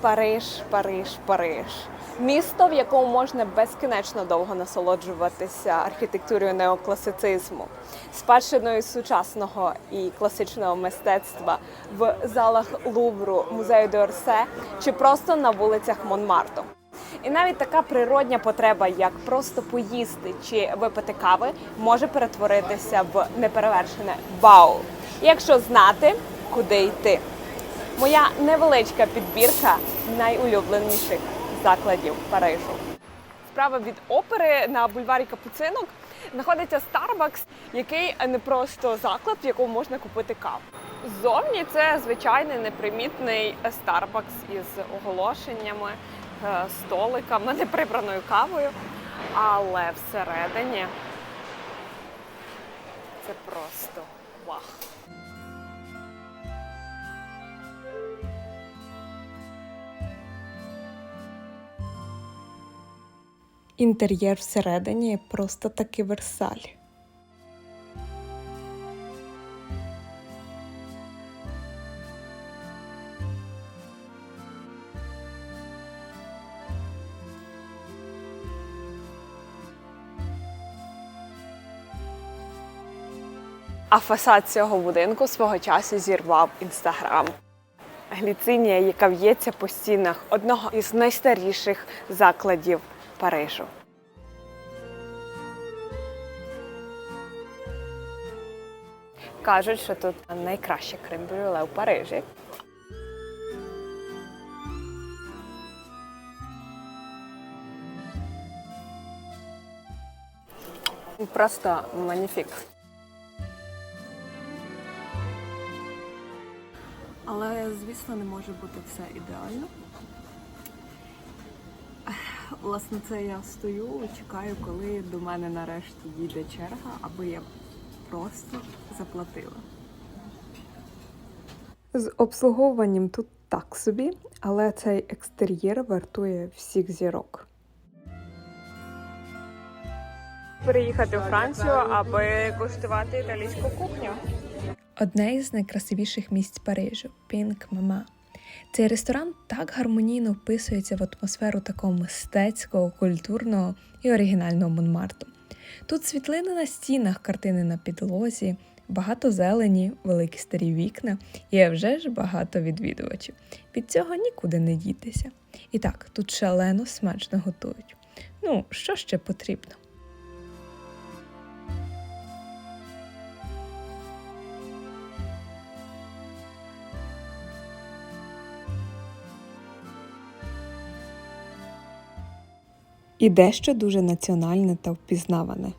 Париж, Париж, Париж. Місто, в якому можна безкінечно довго насолоджуватися архітектурою неокласицизму, спадщиною сучасного і класичного мистецтва в залах Лувру, музею Д'Орсе чи просто на вулицях Монмарту. І навіть така природня потреба, як просто поїсти чи випити кави, може перетворитися в неперевершене вау, якщо знати, куди йти. Моя невеличка підбірка найулюбленіших закладів Парижу. Справа від опери на бульварі Капуцинок знаходиться Starbucks, який не просто заклад, в якому можна купити каву. Ззовні це звичайний непримітний Starbucks із оголошеннями, е, столиками, неприбраною кавою. Але всередині це просто вах. Інтер'єр всередині просто таки Версаль. А фасад цього будинку свого часу зірвав інстаграм. Гліцинія, яка в'ється по стінах одного із найстаріших закладів Парижу. Кажуть, що тут найкраще крем-брюле у Парижі. Просто маніфік. Але, звісно, не може бути все ідеально. Власне, це я стою, чекаю, коли до мене нарешті дійде черга, аби я просто заплатила. З обслуговуванням тут так собі, але цей екстер'єр вартує всіх зірок. Переїхати у Францію, аби куштувати італійську кухню. Одне із найкрасивіших місць Парижу Пінк Мама. Цей ресторан так гармонійно вписується в атмосферу такого мистецького, культурного і оригінального Монмарту. Тут світлини на стінах, картини на підлозі, багато зелені, великі старі вікна і вже ж багато відвідувачів. Від цього нікуди не дітися. І так, тут шалено смачно готують. Ну, що ще потрібно? І дещо дуже національне та впізнаване.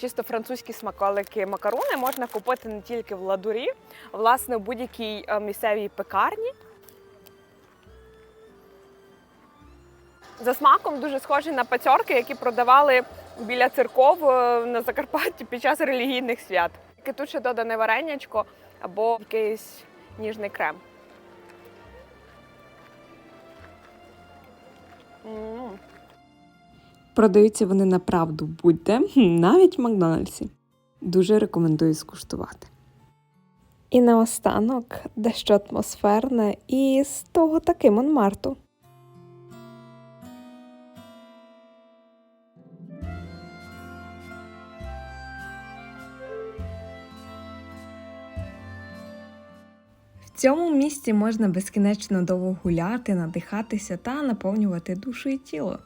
Чисто французькі смаколики макарони можна купити не тільки в ладурі, а власне в будь-якій е, місцевій пекарні. За смаком дуже схожі на пацьорки, які продавали біля церков е, на Закарпатті під час релігійних свят. Тільки Тут ще додане варенячко або якийсь ніжний крем. М. Продаються вони направду будь-де, навіть в Макдональдсі. Дуже рекомендую скуштувати. І наостанок дещо атмосферне і з того таки Монмарту. В цьому місці можна безкінечно довго гуляти, надихатися та наповнювати душу і тіло.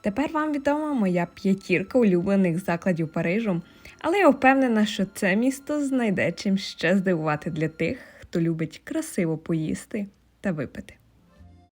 Тепер вам відома моя п'ятірка улюблених закладів Парижу, але я впевнена, що це місто знайде чим ще здивувати для тих, хто любить красиво поїсти та випити.